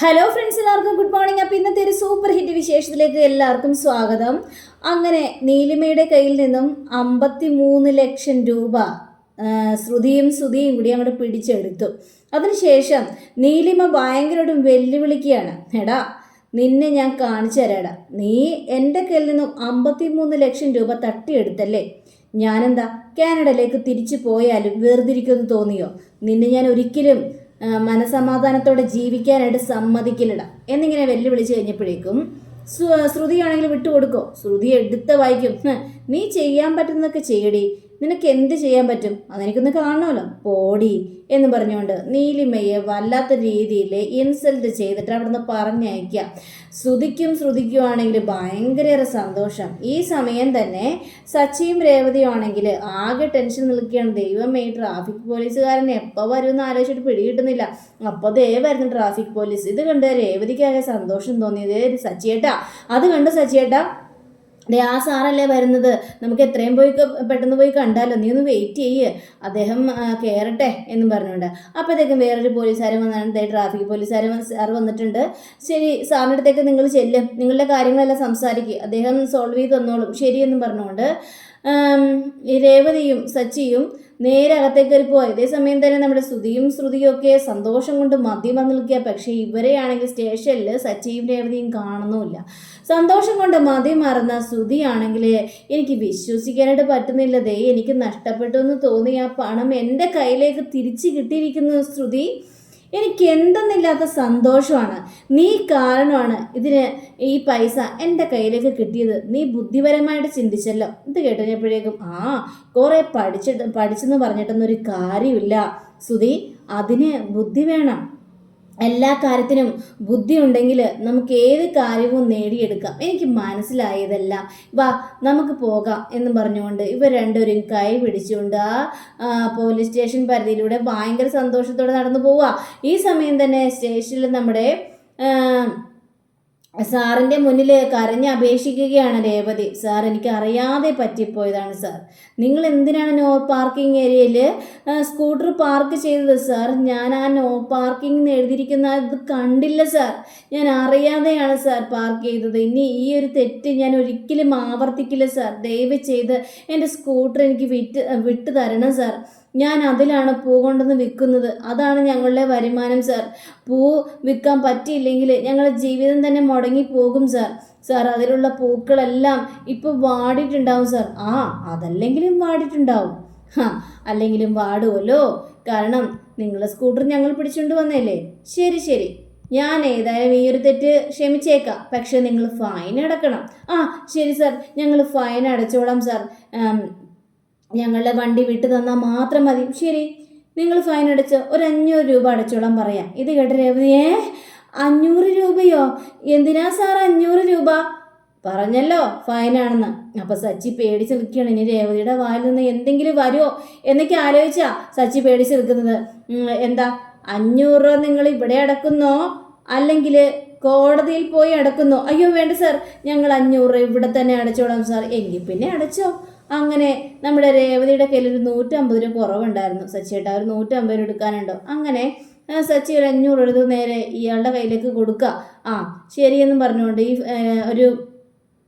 Hello friends എല്ലാവർക്കും good morning അപ്പോൾ ഇന്നത്തെ ഒരു സൂപ്പർ ഹിറ്റ് വിശേഷത്തിലേക്ക് എല്ലാവർക്കും സ്വാഗതം. അങ്ങനെ നീലിമയുടെ കയ്യിൽ നിന്നും അമ്പത്തി മൂന്ന് ലക്ഷം രൂപ ശ്രുതിയും ശ്രുതിയും കൂടി അങ്ങോട്ട് പിടിച്ചെടുത്തു. അതിനുശേഷം നീലിമ ഭയങ്കരമായിട്ടും വെല്ലുവിളിക്കുകയാണ്. എടാ നിന്നെ ഞാൻ കാണിച്ചു തരാടാ. നീ എന്റെ കയ്യിൽ നിന്നും അമ്പത്തി മൂന്ന് ലക്ഷം രൂപ തട്ടിയെടുത്തല്ലേ? ഞാനെന്താ കാനഡയിലേക്ക് തിരിച്ചു പോയാലും വേർതിരിക്കുമെന്ന് തോന്നിയോ? നിന്നെ ഞാൻ ഒരിക്കലും മനസമാധാനത്തോടെ ജീവിക്കാനായിട്ട് സമ്മതിക്കില്ലട എന്നിങ്ങനെ വെല്ലുവിളിച്ച് കഴിഞ്ഞപ്പോഴേക്കും ശ്രു- ശ്രുതിയാണെങ്കിൽ വിട്ടുകൊടുക്കോ? ശ്രുതി എടുത്ത് വായിക്കും. "ഹ്, നീ ചെയ്യാൻ പറ്റുന്നതൊക്കെ ചെയ്യടി. നിനക്ക് എന്ത് ചെയ്യാൻ പറ്റും? അതെനിക്കൊന്ന് കാണണമല്ലോ. പോടി എന്ന് പറഞ്ഞുകൊണ്ട് നീലിമയെ വല്ലാത്ത രീതിയിൽ ഇൻസൾട്ട് ചെയ്തിട്ട് അവിടുന്ന് പറഞ്ഞയക്കുക ശ്രുതിക്കും ശ്രുതിക്കുവാണെങ്കിൽ ഭയങ്കര സന്തോഷം. ഈ സമയം തന്നെ സച്ചിയും രേവതിയും ആണെങ്കിൽ ആകെ ടെൻഷൻ നിൽക്കുകയാണ്. ദൈവമേ ട്രാഫിക് പോലീസുകാരൻ എപ്പോൾ വരും എന്ന് ആലോചിച്ചിട്ട് പിടികിട്ടുന്നില്ല അപ്പോൾ ദേ വരുന്നു ട്രാഫിക് പോലീസ് ഇത് കണ്ട് രേവതിക്കാകെ സന്തോഷം തോന്നിയത് സച്ചിയേട്ടാ. അത് കണ്ട് സച്ചിയേട്ടാ? ദേ ആ സാറല്ലേ വരുന്നത്? നമുക്ക് എത്രയും പോയി പെട്ടെന്ന് പോയി കണ്ടാലോ? നീ ഒന്ന് വെയിറ്റ് ചെയ്യ്. അദ്ദേഹം കയറട്ടെ എന്നും പറഞ്ഞുകൊണ്ട്. അപ്പോഴത്തേക്കും വേറൊരു പോലീസുകാരൻ വന്നാണ്. ദേ ട്രാഫിക് പോലീസുകാരൻ സാർ വന്നിട്ടുണ്ട്. ശരി സാറിന്റെ അടുത്തേക്ക് നിങ്ങൾ ചെല്ലും. നിങ്ങളുടെ കാര്യങ്ങളെല്ലാം സംസാരിക്കുക അദ്ദേഹം സോൾവ് ചെയ്ത് തന്നോളും. ശരിയെന്നും പറഞ്ഞുകൊണ്ട്. രേവതിയും സച്ചിയും നേരെ അകത്തേക്ക് കയറി പോയി അതേസമയം തന്നെ നമ്മുടെ ശ്രുതിയും ശ്രുതിയും ഒക്കെ സന്തോഷം കൊണ്ട് മദ്യം വന്ന് നിൽക്കുക പക്ഷേ ഇവരെയാണെങ്കിൽ സ്റ്റേഷനിൽ സച്ചിയും രേവതിയും കാണുന്നുമില്ല. സന്തോഷം കൊണ്ട് മതി മറന്ന ശ്രുതിയാണെങ്കിൽ എനിക്ക് വിശ്വസിക്കാനായിട്ട് പറ്റുന്നില്ല. ദേ എനിക്ക് നഷ്ടപ്പെട്ടു എന്ന് തോന്നി ആ പണം എന്റെ കയ്യിലേക്ക് തിരിച്ചു കിട്ടിയിരിക്കുന്നു ശ്രുതി. എനിക്ക് എന്തെന്നില്ലാത്ത സന്തോഷമാണ്. നീ കാരണമാണ് ഇതിന് ഈ പൈസ എന്റെ കയ്യിലേക്ക് കിട്ടിയത്. നീ ബുദ്ധിപരമായിട്ട് ചിന്തിച്ചല്ലോ. ഇത് കേട്ടുകഴിഞ്ഞപ്പോഴേക്കും ആ കുറേ പഠിച്ചിട്ട് പഠിച്ചെന്ന് പറഞ്ഞിട്ടൊന്നും ഒരു കാര്യമില്ല. സുധി അതിന് ബുദ്ധി വേണം. എല്ലാ കാര്യത്തിനും ബുദ്ധി ഉണ്ടെങ്കിൽ നമുക്ക് ഏത് കാര്യവും നേടിയെടുക്കാം. എനിക്ക് മനസ്സിലായതെല്ലാം. വാ നമുക്ക് പോകാം എന്ന് പറഞ്ഞുകൊണ്ട് ഇവർ രണ്ടുപേരും കൈ പിടിച്ചുകൊണ്ട് ആ പോലീസ് സ്റ്റേഷൻ പരിധിയിലൂടെ ഭയങ്കര സന്തോഷത്തോടെ നടന്നു പോവുക. ഈ സമയം തന്നെ സ്റ്റേഷനിൽ നമ്മുടെ സാറിന്റെ മുന്നിൽ കരഞ്ഞ് അപേക്ഷിക്കുകയാണ് രേവതി. സാർ എനിക്ക് അറിയാതെ പറ്റിപ്പോയതാണ് സാർ. നിങ്ങൾ എന്തിനാണ് നോ പാർക്കിംഗ് ഏരിയയിൽ സ്കൂട്ടർ പാർക്ക് ചെയ്തത് സാർ? ഞാൻ ആ നോ പാർക്കിംഗ് എന്ന് എഴുതിയിരിക്കുന്ന ഇത് കണ്ടില്ല സാർ. ഞാൻ അറിയാതെയാണ് സാർ പാർക്ക് ചെയ്തത്. ഇനി ഈ ഒരു തെറ്റ് ഞാൻ ഒരിക്കലും ആവർത്തിക്കില്ല സാർ. ദയവ് ചെയ്ത് എന്റെ സ്കൂട്ടർ എനിക്ക് വിറ്റ് വിട്ടു തരണം സാർ. ഞാൻ അതിലാണ് പൂ കൊണ്ടുവന്ന് വിൽക്കുന്നത്. അതാണ് ഞങ്ങളുടെ വരുമാനം സാർ പൂ വിൽക്കാൻ പറ്റിയില്ലെങ്കിൽ ഞങ്ങളുടെ ജീവിതം തന്നെ മുടങ്ങി പോകും സാർ സാർ അതിലുള്ള പൂക്കളെല്ലാം ഇപ്പോൾ വാടിയിട്ടുണ്ടാവും സാർ ആ അതല്ലെങ്കിലും വാടിയിട്ടുണ്ടാവും. ഹാ അല്ലെങ്കിലും വാടുമല്ലോ കാരണം നിങ്ങളുടെ സ്കൂട്ടർ ഞങ്ങൾ പിടിച്ചുകൊണ്ട് വന്നല്ലേ ശരി ശരി. ഞാൻ ഏതായാലും ഈ ഒരു തെറ്റ് ക്ഷമിച്ചേക്കാം. പക്ഷെ നിങ്ങൾ ഫൈൻ അടക്കണം. ആ ശരി സാർ ഞങ്ങൾ ഫൈൻ അടച്ചോളാം സാർ ഞങ്ങളുടെ വണ്ടി വിട്ടു തന്നാൽ മാത്രം മതി. ശരി നിങ്ങൾ ഫൈൻ അടച്ച് ഒരു അഞ്ഞൂറ് രൂപ അടച്ചോളാം പറയാം. ഇത് കേട്ട രേവതി ഏ? അഞ്ഞൂറ് രൂപയോ? എന്തിനാ സാർ അഞ്ഞൂറ് രൂപ? പറഞ്ഞല്ലോ ഫൈനാണെന്ന് അപ്പൊ സച്ചി പേടിച്ച് നിൽക്കുകയാണ്. ഇനി രേവതിയുടെ വായിൽ നിന്ന് എന്തെങ്കിലും വരുമോ എന്നൊക്കെ ആലോചിച്ചാ സച്ചി പേടിച്ച് നിൽക്കുന്നത്. എന്താ? അഞ്ഞൂറ് രൂപ നിങ്ങൾ ഇവിടെ അടക്കുന്നോ? അല്ലെങ്കിൽ കോടതിയിൽ പോയി അടക്കുന്നോ? അയ്യോ വേണ്ട സാർ ഞങ്ങൾ അഞ്ഞൂറ് ഇവിടെ തന്നെ അടച്ചോളാം സാർ എങ്കിൽ പിന്നെ അടച്ചോ. അങ്ങനെ നമ്മുടെ രേവതിയുടെ കയ്യിൽ ഒരു നൂറ്റമ്പത് രൂപ കുറവുണ്ടായിരുന്നു. സച്ചിയേട്ടാ ഒരു നൂറ്റമ്പത് രൂപ എടുക്കാനുണ്ടോ? അങ്ങനെ സച്ചി ഒരു അഞ്ഞൂറ് എടുത്ത് നേരെ ഇയാളുടെ കയ്യിലേക്ക് കൊടുക്കുക. ആ ശരിയെന്നും പറഞ്ഞുകൊണ്ട് ഈ ഒരു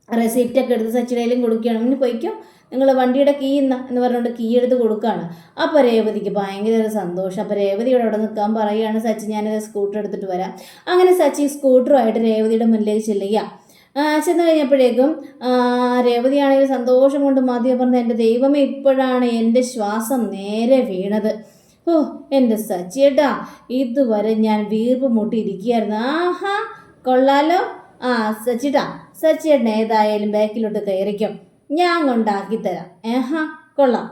റെസിപ്റ്റൊക്കെ എടുത്ത് സച്ചിയുടെ കയ്യിലും കൊടുക്കുകയാണ്. ഇനി പോയിക്കും. നിങ്ങൾ വണ്ടിയുടെ കീ ഇന്ന എന്ന് പറഞ്ഞുകൊണ്ട് കീ എടുത്ത് കൊടുക്കുകയാണ്. അപ്പോൾ രേവതിക്ക് ഭയങ്കര സന്തോഷം. അപ്പോൾ രേവതിയോട് അവിടെ നിൽക്കാൻ പറയുകയാണ് സച്ചി ഞാനത് സ്കൂട്ടർ എടുത്തിട്ട് വരാം. അങ്ങനെ സച്ചി സ്കൂട്ടറുമായിട്ട് രേവതിയുടെ മുന്നിലേക്ക് ചെല്ലുക. ആ, ചെന്ന് കഴിഞ്ഞപ്പോഴേക്കും രേവതിയാണെങ്കിൽ സന്തോഷം കൊണ്ട് മതിയെ പറഞ്ഞ എന്റെ ദൈവമേ ഇപ്പോഴാണ് എന്റെ ശ്വാസം നേരെ വീണത്. ഓ എന്റെ സച്ചിയേട്ടാ ഇതുവരെ ഞാൻ വീർപ്പ് മുട്ടിയിരിക്കുകയായിരുന്നു. ആഹാ കൊള്ളാലോ. ആ സച്ചിട്ടാ സച്ചിയേട്ടൻ ഏതായാലും ബാക്കിലോട്ട് കയറിക്കും. ഞാൻ കൊണ്ടാക്കി തരാം. ഏഹാ കൊള്ളാം.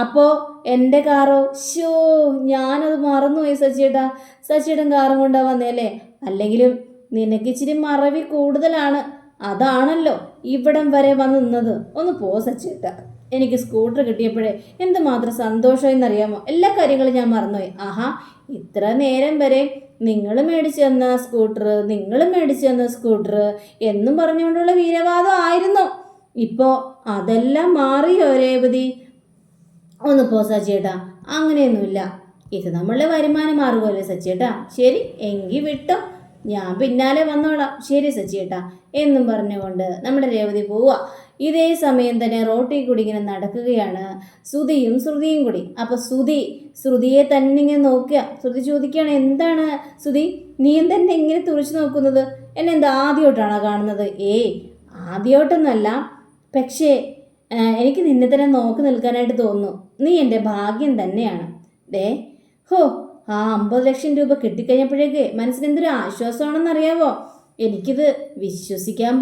അപ്പോൾ എന്റെ കാറോ? ഷോ ഞാനത് മറന്നുപോയി സച്ചിയേട്ടാ. സച്ചിയേട്ടൻ കാറും കൊണ്ടാ വന്നേല്ലേ അല്ലെങ്കിലും നിനക്ക് ഇച്ചിരി മറവി കൂടുതലാണ്. അതാണല്ലോ ഇവിടം വരെ വന്ന് നിന്നത്. ഒന്ന് പോ സച്ചേട്ട എനിക്ക് സ്കൂട്ടർ കിട്ടിയപ്പോഴേ എന്തുമാത്രം സന്തോഷമെന്നറിയാമോ എല്ലാ കാര്യങ്ങളും ഞാൻ മറന്നുപോയി. ആഹാ ഇത്ര നേരം വരെ നിങ്ങൾ മേടിച്ചു തന്ന സ്കൂട്ടർ നിങ്ങൾ മേടിച്ചു തന്ന സ്കൂട്ടർ എന്നും പറഞ്ഞുകൊണ്ടുള്ള വീരവാദം ആയിരുന്നു. ഇപ്പോൾ അതെല്ലാം മാറിയോ രേവതി ഒന്ന് പോ സച്ചേട്ടാ അങ്ങനെയൊന്നുമില്ല. ഇത് നമ്മളുടെ വരുമാനം മാറുമല്ലേ സച്ചേട്ടാ. ശരി എങ്കിൽ വിട്ടോ. ഞാൻ പിന്നാലെ വന്നോളാം. ശരി സച്ചിയേട്ടാ. എന്നും പറഞ്ഞുകൊണ്ട് നമ്മുടെ രേവതി പോവുക. ഇതേ സമയം തന്നെ റോട്ടിൽ കൂടി ഇങ്ങനെ നടക്കുകയാണ് ശ്രുതിയും ശ്രുതിയും കൂടി. അപ്പോൾ ശ്രുതി ശ്രുതിയെ തന്നെ ഇങ്ങനെ നോക്കുക. ശ്രുതി ചോദിക്കുകയാണ് എന്താണ് ശ്രുതി? നീ എന്തെന്നെ ഇങ്ങനെ തുറച്ചു നോക്കുന്നത്? എന്നെ എന്താ ആദ്യമായിട്ടാണോ കാണുന്നത്? ഏയ് ആദ്യമായിട്ടൊന്നല്ല പക്ഷേ എനിക്ക് നിന്നെ തന്നെ നോക്കി നിൽക്കാനായിട്ട് തോന്നുന്നു. നീ എന്റെ ഭാഗ്യം തന്നെയാണ്. ദേ ഹോ ആ അമ്പത് ലക്ഷം രൂപ കിട്ടിക്കഴിഞ്ഞപ്പോഴേക്ക് മനസ്സിന് എന്തൊരു ആശ്വാസമാണെന്ന് അറിയാവോ എനിക്കിത് വിശ്വസിക്കാൻ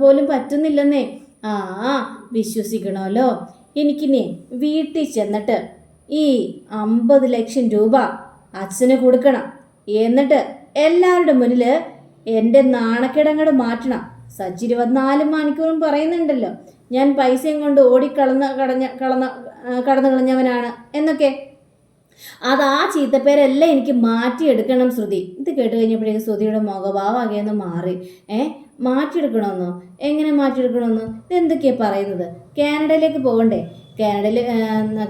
പോലും പറ്റുന്നില്ലെന്നേ. ആ വിശ്വസിക്കണമല്ലോ. എനിക്കിനി വീട്ടിൽ ചെന്നിട്ട് ഈ അമ്പത് ലക്ഷം രൂപ അച്ഛന് കൊടുക്കണം. എന്നിട്ട് എല്ലാവരുടെ മുന്നിൽ എന്റെ നാണക്കിടങ്ങട് മാറ്റണം. സച്ചി ഇരുപത്തിനാല് മണിക്കൂറും പറയുന്നുണ്ടല്ലോ ഞാൻ പൈസയും കൊണ്ട് ഓടിക്കളന്ന് കടഞ്ഞ കളന്ന് കടന്നു കളഞ്ഞവനാണ് എന്നൊക്കെ. അത് ആ ചീത്തപ്പേരെല്ലാം എനിക്ക് മാറ്റിയെടുക്കണം ശ്രുതി. ഇത് കേട്ട് കഴിഞ്ഞപ്പോഴേക്കും ശ്രുതിയുടെ മുഖഭാവം അകേന്ന് മാറി. ഏ? മാറ്റിയെടുക്കണമെന്നോ? എങ്ങനെ മാറ്റിയെടുക്കണമെന്നോ? ഇതെന്തൊക്കെയാണ് പറയുന്നത്? കാനഡയിലേക്ക് പോകണ്ടേ? കാനഡയിൽ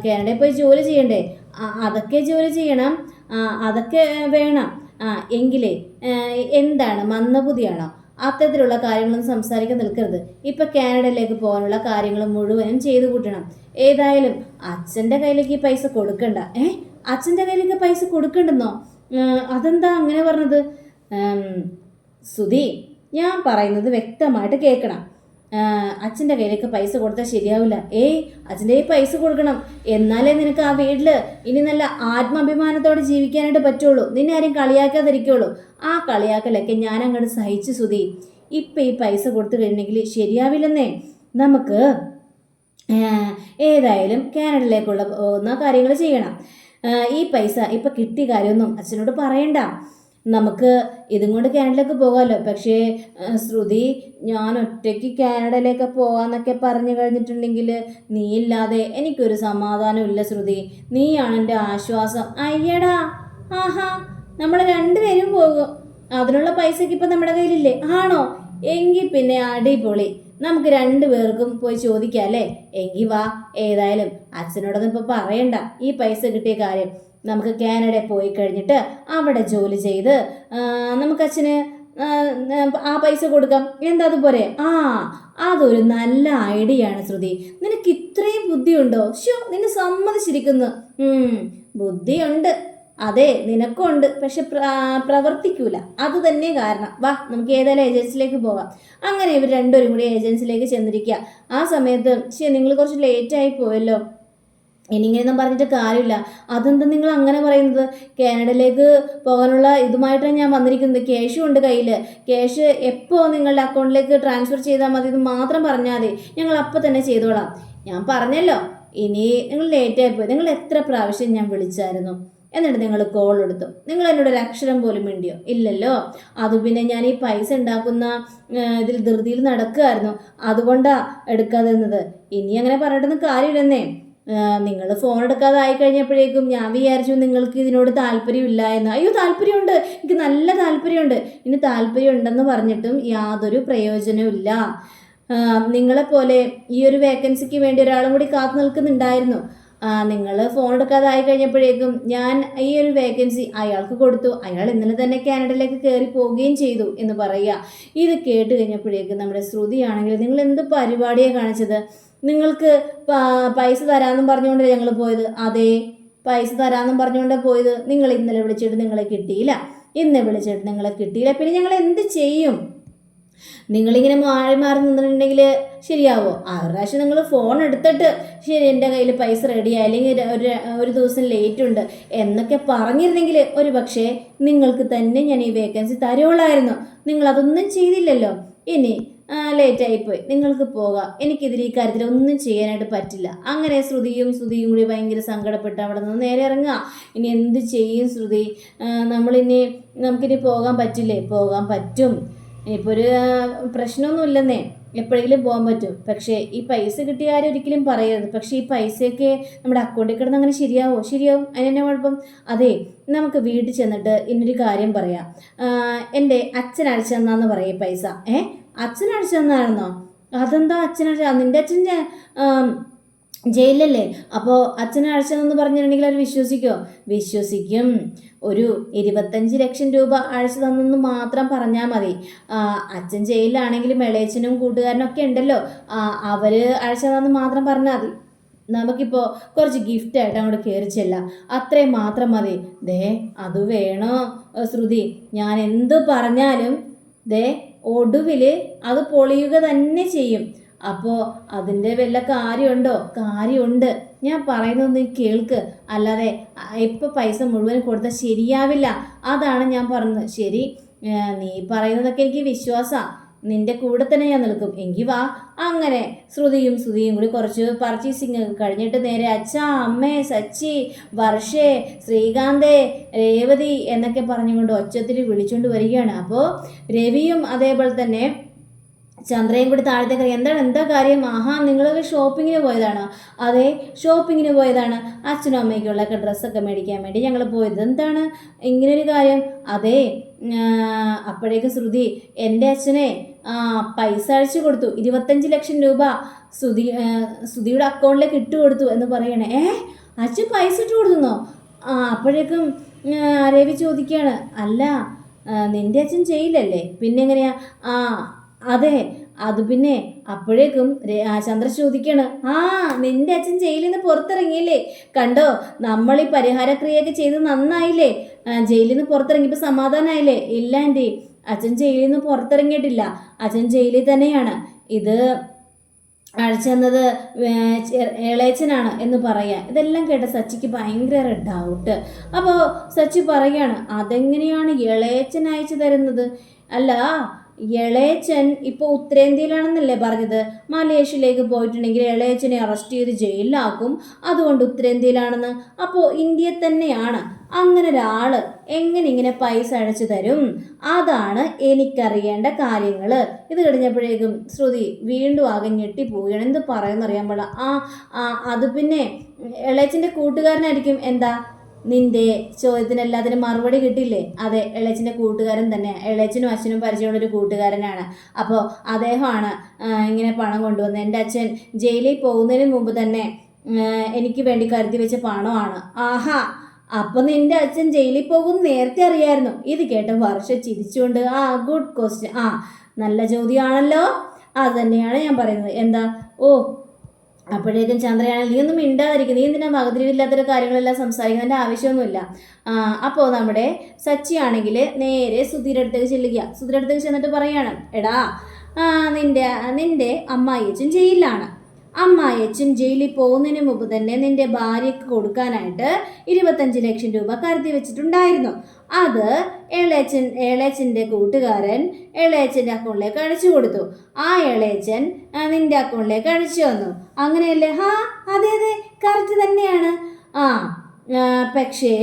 കാനഡയിൽ പോയി ജോലി ചെയ്യണ്ടേ? അതൊക്കെ ജോലി ചെയ്യണം. അതൊക്കെ വേണം. ആ എങ്കിലേ എന്താണ്? മന്ദബുദ്ധിയാണോ? അത്തരത്തിലുള്ള കാര്യങ്ങളൊന്നും സംസാരിക്കാൻ നിൽക്കരുത്. ഇപ്പൊ കാനഡയിലേക്ക് പോകാനുള്ള കാര്യങ്ങൾ മുഴുവനും ചെയ്തു കൂട്ടണം. ഏതായാലും അച്ഛന്റെ കയ്യിലേക്ക് ഈ പൈസ കൊടുക്കണ്ട. ഏ? അച്ഛന്റെ കയ്യിലേക്ക് പൈസ കൊടുക്കണ്ടെന്നോ? അതെന്താ അങ്ങനെ പറഞ്ഞത്? സുധി ഞാൻ പറയുന്നത് വ്യക്തമായിട്ട് കേൾക്കണം. അച്ഛന്റെ കയ്യിലേക്ക് പൈസ കൊടുത്താൽ ശരിയാവില്ല. ഏയ് അച്ഛന്റെ കയ്യിൽ പൈസ കൊടുക്കണം. എന്നാലേ നിനക്ക് ആ വീട്ടിൽ ഇനി നല്ല ആത്മാഭിമാനത്തോടെ ജീവിക്കാനായിട്ട് പറ്റുള്ളൂ. നിന്നെ ആരും കളിയാക്കാതിരിക്കുള്ളൂ. ആ കളിയാക്കലൊക്കെ ഞാൻ അങ്ങോട്ട് സഹിച്ചു സുധി. ഇപ്പം ഈ പൈസ കൊടുത്തു കഴിഞ്ഞെങ്കിൽ ശരിയാവില്ലെന്നേ. നമുക്ക് ഏതായാലും കാനഡയിലേക്കുള്ള പോകുന്ന കാര്യങ്ങൾ ചെയ്യണം. ഈ പൈസ ഇപ്പം കിട്ടി കാര്യമൊന്നും അച്ഛനോട് പറയണ്ട. നമുക്ക് ഇതും കൊണ്ട് കാനഡയിലേക്ക് പോകാമല്ലോ പക്ഷേ ശ്രുതി ഞാൻ ഒറ്റയ്ക്ക് കാനഡയിലേക്ക് പോകാമെന്നൊക്കെ പറഞ്ഞു കഴിഞ്ഞിട്ടുണ്ടെങ്കിൽ നീ ഇല്ലാതെ എനിക്കൊരു സമാധാനമില്ല ശ്രുതി. നീയാണ് എന്റെ ആശ്വാസം. അയ്യടാ. ആഹാ നമ്മൾ രണ്ടുപേരും പോകും. അതിനുള്ള പൈസയ്ക്ക് ഇപ്പം നമ്മുടെ കയ്യിലില്ലേ? ആണോ? എങ്കിൽ പിന്നെ അടിപൊളി. നമുക്ക് രണ്ടുപേർക്കും പോയി ചോദിക്കാം അല്ലേ? എങ്കിൽ വാ ഏതായാലും. അച്ഛനോടൊന്നും ഇപ്പം പറയണ്ട. ഈ പൈസ കിട്ടിയ കാര്യം. നമുക്ക് കാനഡയിൽ പോയി കഴിഞ്ഞിട്ട് അവിടെ ജോലി ചെയ്ത് നമുക്ക് അച്ഛന് ആ, പൈസ കൊടുക്കാം. എന്താ അതുപോലെ ആ അതൊരു നല്ല ഐഡിയ ആണ് ശ്രുതി. നിനക്ക് ഇത്രയും ബുദ്ധിയുണ്ടോ? ഷോ നിന്നെ സമ്മതിച്ചിരിക്കുന്നു. ബുദ്ധിയുണ്ട്. അതെ നിനക്കുണ്ട്. പക്ഷെ പ്ര- പ്രവർത്തിക്കൂല. അത് തന്നെ കാരണം. വാ നമുക്ക് ഏതായാലും ഏജൻസിലേക്ക് പോകാം. അങ്ങനെ ഇവർ രണ്ടുപേരും കൂടി ഏജൻസിലേക്ക് ചെന്നിരിക്കുക. ആ സമയത്ത് ശരി നിങ്ങൾ കുറച്ച് ലേറ്റായി പോയല്ലോ. ഇനിങ്ങനെയൊന്നും പറഞ്ഞിട്ട് കാര്യമില്ല. അതെന്താ നിങ്ങൾ അങ്ങനെ പറയുന്നത്? കാനഡയിലേക്ക് പോകാനുള്ള ഇതുമായിട്ടാണ് ഞാൻ വന്നിരിക്കുന്നത്. ക്യാഷും ഉണ്ട് കയ്യിൽ ക്യാഷ് എപ്പോൾ നിങ്ങളുടെ അക്കൗണ്ടിലേക്ക് ട്രാൻസ്ഫർ ചെയ്താൽ മതി ഇത് മാത്രം പറഞ്ഞാൽ മതി. ഞങ്ങൾ അപ്പം തന്നെ ചെയ്തോളാം. ഞാൻ പറഞ്ഞല്ലോ. ഇനി നിങ്ങൾ ലേറ്റായി പോയി. നിങ്ങൾ എത്ര പ്രാവശ്യം ഞാൻ വിളിച്ചായിരുന്നു? എന്നിട്ട് നിങ്ങൾ കോൾ എടുത്തു. നിങ്ങൾ എന്നോട് ഒരു അക്ഷരം പോലും മിണ്ടിയോ? ഇല്ലല്ലോ. അത് പിന്നെ ഞാൻ ഈ പൈസ ഉണ്ടാക്കുന്ന ഇതിൽ ധൃതിയിൽ നടക്കുകയായിരുന്നു. അതുകൊണ്ടാ എടുക്കാതെ നിന്നത് ഇനി അങ്ങനെ പറഞ്ഞിട്ടൊന്നും കാര്യമില്ലെന്നേ. നിങ്ങൾ ഫോൺ എടുക്കാതെ ആയി കഴിഞ്ഞപ്പോഴേക്കും ഞാൻ വിചാരിച്ചു നിങ്ങൾക്ക് ഇതിനോട് താല്പര്യമില്ല എന്ന്. അയ്യോ താല്പര്യമുണ്ട്. എനിക്ക് നല്ല താല്പര്യമുണ്ട്. ഇനി താല്പര്യം ഉണ്ടെന്ന് പറഞ്ഞിട്ടും യാതൊരു പ്രയോജനവും ഇല്ല. നിങ്ങളെപ്പോലെ ഈ ഒരു വേക്കൻസിക്ക് വേണ്ടി ഒരാളും കൂടി കാത്തു നിൽക്കുന്നുണ്ടായിരുന്നു. നിങ്ങൾ ഫോൺ എടുക്കാതെ ആയി കഴിഞ്ഞപ്പോഴേക്കും ഞാൻ ഈ ഒരു വേക്കൻസി അയാൾക്ക് കൊടുത്തു. അയാൾ ഇന്നലെ തന്നെ കാനഡയിലേക്ക് കയറി പോവുകയും ചെയ്തു എന്ന് പറയുക. ഇത് കേട്ട് കഴിഞ്ഞപ്പോഴേക്കും നമ്മുടെ ശ്രുതിയാണെങ്കിൽ നിങ്ങൾ എന്ത് പരിപാടിയാണ് കാണിച്ചത്? നിങ്ങൾക്ക് പൈസ തരാമെന്നും പറഞ്ഞുകൊണ്ട് ഞങ്ങൾ പോയത്? അതേ പൈസ തരാമെന്നും പറഞ്ഞുകൊണ്ട് പോയത്. നിങ്ങൾ ഇന്നലെ വിളിച്ചിട്ട് നിങ്ങളെ കിട്ടിയില്ല. ഇന്ന് വിളിച്ചിട്ട് നിങ്ങളെ കിട്ടിയില്ല. പിന്നെ ഞങ്ങൾ എന്ത് ചെയ്യും? നിങ്ങളിങ്ങനെ മാറി മാറി നിന്നിട്ടുണ്ടെങ്കിൽ ശരിയാവോ? ആ പ്രാവശ്യം നിങ്ങൾ ഫോൺ എടുത്തിട്ട് ശരി എന്റെ കയ്യിൽ പൈസ റെഡിയായി അല്ലെങ്കിൽ ഒരു- ഒരു ദിവസം ലേറ്റ് ഉണ്ട് എന്നൊക്കെ പറഞ്ഞിരുന്നെങ്കിൽ ഒരു പക്ഷേ നിങ്ങൾക്ക് തന്നെ ഞാൻ ഈ വേക്കൻസി തരുള്ളായിരുന്നു നിങ്ങളതൊന്നും ചെയ്തില്ലല്ലോ. ഇനി ലേറ്റായിപ്പോയി നിങ്ങൾക്ക് പോകാം. എനിക്കിതിൽ ഈ കാര്യത്തിൽ ഒന്നും ചെയ്യാനായിട്ട് പറ്റില്ല. അങ്ങനെ ശ്രുതിയും ശ്രുതിയും കൂടി ഭയങ്കര സങ്കടപ്പെട്ട് അവിടെ നിന്ന് നേരെ ഇറങ്ങുക. ഇനി എന്ത് ചെയ്യും ശ്രുതി? നമ്മളിനി നമുക്കിനി പോകാൻ പറ്റില്ലേ? പോകാൻ പറ്റും. ഇനിയിപ്പോൾ ഒരു പ്രശ്നമൊന്നും പ്രശ്നമൊന്നുമില്ലെന്നേ. എപ്പോഴെങ്കിലും പോകാൻ പറ്റും. പക്ഷേ ഈ പൈസ കിട്ടിയ ആരും ഒരിക്കലും പറയരുത്. പക്ഷേ ഈ പൈസയൊക്കെ നമ്മുടെ അക്കൗണ്ടിൽ കിടന്ന് അങ്ങനെ ശരിയാവോ? ശരിയാവും. അതിനെന്നെ കുഴപ്പം. അതെ നമുക്ക് വീട്ടിൽ ചെന്നിട്ട് ഇന്നൊരു കാര്യം പറയാം. എന്റെ അച്ഛൻ അടിച്ചു തന്നാന്ന് പറയും പൈസ. ഏ? അച്ഛൻ അടിച്ചു തന്നാണെന്നോ അതെന്താ അച്ഛൻ അയച്ച നിന്റെ അച്ഛൻ ജയിലല്ലേ? അപ്പോൾ അച്ഛനെ അഴിച്ചതെന്ന് പറഞ്ഞിട്ടുണ്ടെങ്കിൽ അവർ വിശ്വസിക്കുമോ വിശ്വസിക്കും. ഒരു ഇരുപത്തഞ്ച് ലക്ഷം രൂപ അഴിച്ചു തന്നെന്ന് മാത്രം പറഞ്ഞാൽ മതി. അച്ഛൻ ജയിലിലാണെങ്കിലും ഇളയച്ചനും കൂട്ടുകാരനും ഒക്കെ ഉണ്ടല്ലോ. അവർ അയച്ചതെന്ന് മാത്രം പറഞ്ഞാൽ മതി. നമുക്കിപ്പോൾ കുറച്ച് ഗിഫ്റ്റ് ആയിട്ട് അങ്ങോട്ട് കയറി ചെല്ലാം. അത്രയും മാത്രം മതി. ദേ അത് വേണോ? ശ്രുതി ഞാൻ എന്ത് പറഞ്ഞാലും ദേ ഒടുവിൽ അത് പൊളിയുക തന്നെ ചെയ്യും. അപ്പോൾ അതിന്റെ വല്ല കാര്യമുണ്ടോ? കാര്യമുണ്ട്. ഞാൻ പറയുന്നതൊന്ന് കേൾക്ക്. അല്ലാതെ ഇപ്പം പൈസ മുഴുവൻ കൊടുത്താൽ ശരിയാവില്ല. അതാണ് ഞാൻ പറഞ്ഞത്. ശരി നീ പറയുന്നതൊക്കെ എനിക്ക് വിശ്വാസമാണ് നിന്റെ കൂടെ തന്നെ ഞാൻ നിൽക്കും. എങ്കിൽ വാ. അങ്ങനെ ശ്രുതിയും ശ്രുതിയും കൂടി കുറച്ച് പർച്ചേസിങ് കഴിഞ്ഞിട്ട് നേരെ അച്ഛ അമ്മേ സച്ചി വർഷേ ശ്രീകാന്തേ രേവതി എന്നൊക്കെ പറഞ്ഞുകൊണ്ട് ഒച്ചത്തിൽ വിളിച്ചുകൊണ്ട് വരികയാണ്. അപ്പോൾ രവിയും അതേപോലെ തന്നെ ചന്ദ്രയും കൂടി താഴത്തേക്ക് ഇറങ്ങി. എന്താണ്? എന്താ കാര്യം? ആഹാ നിങ്ങളൊക്കെ ഷോപ്പിങ്ങിന് പോയതാണ്? അതെ ഷോപ്പിങ്ങിന് പോയതാണ്. അച്ഛനും അമ്മയ്ക്കുള്ളൊക്കെ ഡ്രസ്സൊക്കെ മേടിക്കാൻ വേണ്ടി ഞങ്ങൾ പോയത്. എന്താണ്? ഇങ്ങനൊരു കാര്യം. അതെ അപ്പോഴേക്ക് ശ്രുതി എന്റെ അച്ഛനെ പൈസ അഴിച്ചു കൊടുത്തു. ഇരുപത്തഞ്ച് ലക്ഷം രൂപ ശ്രുതി ശ്രുതിയുടെ അക്കൗണ്ടിലേക്ക് ഇട്ട് കൊടുത്തു എന്ന് പറയണേ. ഏ? അച്ഛൻ പൈസ ഇട്ട് കൊടുത്തുന്നോ? ആ അപ്പോഴേക്കും രവി ചോദിക്കുകയാണ് അല്ല ആ, നിന്റെ അച്ഛൻ ചെയ്യില്ലല്ലേ? പിന്നെ എങ്ങനെയാ? ആ അതെ അത് പിന്നെ അപ്പോഴേക്കും ചന്ദ്ര ചോദിക്കാണ് ആ നിന്റെ അച്ഛൻ ജയിലിൽ നിന്ന് പുറത്തിറങ്ങിയില്ലേ? കണ്ടോ നമ്മൾ ഈ പരിഹാരക്രിയയൊക്കെ ചെയ്ത് നന്നായില്ലേ? ജയിലിൽ നിന്ന് പുറത്തിറങ്ങിയപ്പോൾ സമാധാനമായില്ലേ ഇല്ല ആന്റി. അച്ഛൻ ജയിലിൽ നിന്ന് പുറത്തിറങ്ങിയിട്ടില്ല. അച്ഛൻ ജയിലിൽ തന്നെയാണ്. ഇത് അഴിച്ചെന്നത് ഇളയച്ചനാണ് എന്ന് പറയാം ഇതെല്ലാം കേട്ട സച്ചിക്ക് ഭയങ്കര ഡൗട്ട് അപ്പോൾ സച്ചി പറയാണ് അതെങ്ങനെയാണ് ഇളയച്ചൻ അയച്ചു തരുന്നത്? അല്ല ഇളയച്ചൻ ഇപ്പോൾ ഉത്തരേന്ത്യയിലാണെന്നല്ലേ പറഞ്ഞത്? മലേഷ്യയിലേക്ക് പോയിട്ടുണ്ടെങ്കിൽ ഇളയച്ചനെ അറസ്റ്റ് ചെയ്ത് ജയിലിലാക്കും. അതുകൊണ്ട് ഉത്തരേന്ത്യയിലാണെന്ന്. അപ്പോൾ ഇന്ത്യയിൽ തന്നെയാണ്. അങ്ങനെ ഒരാൾ എങ്ങനെ ഇങ്ങനെ പൈസ അടച്ചു തരും? അതാണ് എനിക്കറിയേണ്ട കാര്യങ്ങൾ. ഇത് കഴിഞ്ഞപ്പോഴേക്കും ശ്രുതി വീണ്ടും ആകെ ഞെട്ടിപ്പോവുകയാണ്. എന്ത് പറയുന്നറിയാൻ പാടില്ല. ആ അത് പിന്നെ ഇളയച്ചന്റെ കൂട്ടുകാരനായിരിക്കും. എന്താ? നിന്റെ ചോദ്യത്തിന് എല്ലാത്തിനും മറുപടി കിട്ടില്ലേ അതെ ഇളയച്ചന്റെ കൂട്ടുകാരൻ തന്നെ. ഇളയച്ചനും അച്ഛനും പരിചയമുള്ള ഒരു കൂട്ടുകാരനാണ്. അപ്പോൾ അദ്ദേഹമാണ് ഇങ്ങനെ പണം കൊണ്ടുവന്നത്. എന്റെ അച്ഛൻ ജയിലിൽ പോകുന്നതിന് മുമ്പ് തന്നെ എനിക്ക് വേണ്ടി കരുതി വെച്ച പണമാണ്. ആഹാ അപ്പൊ നിന്റെ അച്ഛൻ ജയിലിൽ പോകും നേരത്തെ അറിയായിരുന്നു. ഇത് കേട്ട വർഷ ചിരിച്ചുകൊണ്ട് ആ ഗുഡ് ക്വസ്റ്റ്യൻ ആ നല്ല ചോദ്യമാണല്ലോ. അത് തന്നെയാണ് ഞാൻ പറയുന്നത്. എന്താ? ഓ അപ്പോഴേക്കും ചന്ദ്രയാണ് നീ ഒന്നും മിണ്ടാതിരിക്കും. നീ എന്തിനാ വകതിരിവില്ലാത്തൊരു കാര്യങ്ങളെല്ലാം സംസാരിക്കുന്നതിന്റെ ആവശ്യമൊന്നുമില്ല. അപ്പോൾ നമ്മുടെ സച്ചി ആണെങ്കിൽ നേരെ സുധീരുടെ അടുത്തേക്ക് ചെല്ലുക. സുധീരുടെ അടുത്തേക്ക് ചെന്നിട്ട് പറയാണ് എടാ നിന്റെ നിന്റെ അമ്മായിയച്ഛൻ ജയിലിലാണ്. അമ്മായിയച്ഛൻ ജയിലിൽ പോകുന്നതിന് മുമ്പ് തന്നെ നിന്റെ ഭാര്യക്ക് കൊടുക്കാനായിട്ട് ഇരുപത്തഞ്ച് ലക്ഷം രൂപ കരുതി വെച്ചിട്ടുണ്ടായിരുന്നു. അത് എളയച്ചൻ എളയച്ചന്റെ കൂട്ടുകാരൻ എളയച്ചന്റെ അക്കൗണ്ടിലേക്ക് അഴിച്ചു കൊടുത്തു. ആ എളയച്ചൻ നിന്റെ അക്കൗണ്ടിലേക്ക് അഴിച്ചു വന്നു അങ്ങനെയല്ലേ? ഹാ അതെ അതെ കറക്റ്റ് തന്നെയാണ്. ആ, പക്ഷേ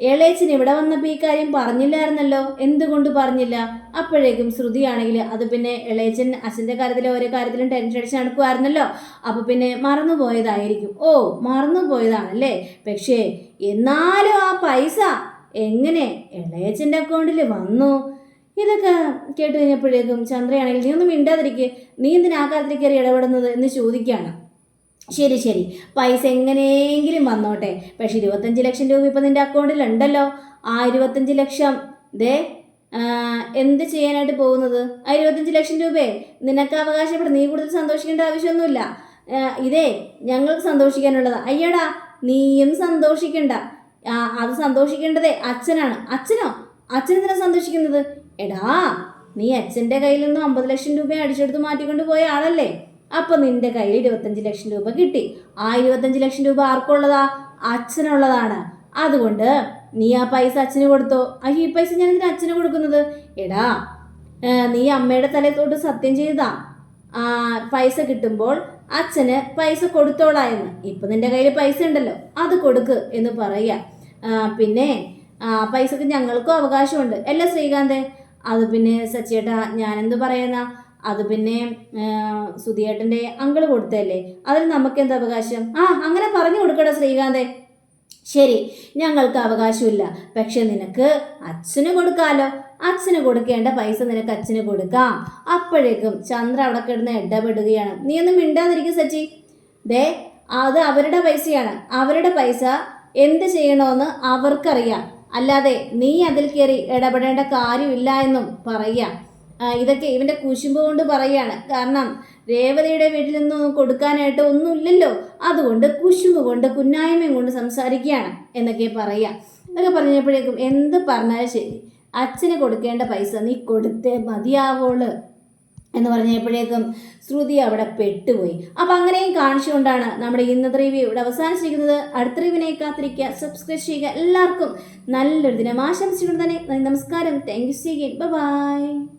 ഇളയച്ചൻ ഇവിടെ വന്നപ്പോൾ ഈ കാര്യം പറഞ്ഞില്ലായിരുന്നല്ലോ? എന്തുകൊണ്ട് പറഞ്ഞില്ല? അപ്പോഴേക്കും ശ്രുതിയാണെങ്കിൽ അത് പിന്നെ ഇളയച്ചൻ അച്ഛന്റെ കാര്യത്തിൽ ഓരോ കാര്യത്തിലും ടെൻഷൻ അടിച്ച് നടക്കുമായിരുന്നല്ലോ അപ്പോൾ പിന്നെ മറന്നുപോയതായിരിക്കും. ഓ മറന്നുപോയതാണല്ലേ? പക്ഷേ എന്നാലും ആ പൈസ എങ്ങനെ ഇളയച്ചന്റെ അക്കൗണ്ടിൽ വന്നു? ഇതൊക്കെ കേട്ട് കഴിഞ്ഞപ്പോഴേക്കും ചന്ദ്രയാണെങ്കിൽ നീ ഒന്നും മിണ്ടാതിരിക്കുക നീ എന്തിനാ കാര്യത്തിൽ കയറി ഇടപെടുന്നത്? എന്ന് ചോദിക്കുകയാണ്. ശരി ശരി. പൈസ എങ്ങനെയെങ്കിലും വന്നോട്ടെ. പക്ഷെ ഇരുപത്തഞ്ച് ലക്ഷം രൂപ ഇപ്പം നിന്റെ അക്കൗണ്ടിലുണ്ടല്ലോ ആ ഇരുപത്തഞ്ച് ലക്ഷം ദേ എന്ത് ചെയ്യാനായിട്ട് പോകുന്നത്? ആ ഇരുപത്തഞ്ച് ലക്ഷം രൂപയെ നിനക്ക് അവകാശപ്പെടും നീ കൂടുതൽ സന്തോഷിക്കേണ്ട ആവശ്യമൊന്നുമില്ല. ഇതേ ഞങ്ങൾക്ക് സന്തോഷിക്കാനുള്ളത്. അയ്യടാ നീയും സന്തോഷിക്കണ്ട. അത് സന്തോഷിക്കേണ്ടതേ അച്ഛനാണ്. അച്ഛനോ? അച്ഛൻ എന്തിനാ സന്തോഷിക്കുന്നത്? എടാ നീ അച്ഛന്റെ കയ്യിൽ നിന്നും അമ്പത് ലക്ഷം രൂപ അടിച്ചെടുത്ത് മാറ്റിക്കൊണ്ട് പോയ ആളല്ലേ? അപ്പൊ നിന്റെ കയ്യിൽ ഇരുപത്തഞ്ച് ലക്ഷം രൂപ കിട്ടി. ആ ഇരുപത്തഞ്ച് ലക്ഷം രൂപ ആർക്കുള്ളതാ? അച്ഛനുള്ളതാണ്. അതുകൊണ്ട് നീ ആ പൈസ അച്ഛന് കൊടുത്തോ? അയ്യോ ഈ പൈസ ഞാൻ എന്തിനാ അച്ഛന് കൊടുക്കുന്നത്? എടാ നീ അമ്മയുടെ തൊട്ട് സത്യം ചെയ്താ പൈസ കിട്ടുമ്പോൾ അച്ഛന് പൈസ കൊടുത്തോളാ എന്ന്. ഇപ്പൊ നിന്റെ കയ്യിൽ പൈസ ഉണ്ടല്ലോ അത് കൊടുക്ക് എന്ന് പറയുക പിന്നെ പൈസക്ക് ഞങ്ങൾക്കും അവകാശമുണ്ട്. അല്ലേ ശ്രീകാന്തേ അത് പിന്നെ സച്ചിയേട്ടാ ഞാനെന്ത് പറയുന്ന? അത് പിന്നെ സുധിയേട്ടന്റെ അങ്കിൾ കൊടുത്തല്ലേ അതിൽ നമുക്ക് എന്താ അവകാശം? ആ അങ്ങനെ പറഞ്ഞു കൊടുക്കടാ ശ്രീകാന്തേ. ശരി ഞങ്ങൾക്ക് അവകാശമില്ല. പക്ഷെ നിനക്ക് അച്ഛന് കൊടുക്കാലോ. അച്ഛന് കൊടുക്കേണ്ട പൈസ നിനക്ക് അച്ഛന് കൊടുക്കാം. അപ്പോഴേക്കും ചന്ദ്ര അവിടെ കിടന്ന് ഇടപെടുകയാണ്. നീ ഒന്നും മിണ്ടാതിരിക്കും സച്ചി. ദേ അത് അവരുടെ പൈസയാണ്. അവരുടെ പൈസ എന്ത് ചെയ്യണമെന്ന് അവർക്കറിയാം. അല്ലാതെ നീ അതിൽ കയറി ഇടപെടേണ്ട കാര്യമില്ല എന്നും പറയാം. ആ, ഇതൊക്കെ ഇവന്റെ കുശുമ്പ് കൊണ്ട് പറയാണ്. കാരണം രേവതിയുടെ വീട്ടിൽ നിന്നും കൊടുക്കാനായിട്ട് ഒന്നുമില്ലല്ലോ. അതുകൊണ്ട് കുശുമ്പ് കൊണ്ട് കുന്നായ്മയും കൊണ്ട് സംസാരിക്കുകയാണ് എന്നൊക്കെ പറയുക എന്നൊക്കെ പറഞ്ഞപ്പോഴേക്കും എന്ത് പറഞ്ഞാലും ശരി. അച്ഛന് കൊടുക്കേണ്ട പൈസ നീ കൊടുത്തേ മതിയാവോൾ എന്ന് പറഞ്ഞപ്പോഴേക്കും ശ്രുതി അവിടെ പെട്ടുപോയി. അപ്പം അങ്ങനെയും കാണിച്ചുകൊണ്ടാണ് നമ്മുടെ ഇന്നത്തെ റിവ്യൂ ഇവിടെ അവസാനിച്ചിരിക്കുന്നത്. അടുത്ത റിവ്യൂവിനെ കാത്തിരിക്കുക. സബ്സ്ക്രൈബ് ചെയ്യുക. എല്ലാവർക്കും നല്ലൊരു ദിനം ആശംസിച്ചുകൊണ്ട് തന്നെ നമസ്കാരം. Thank you C by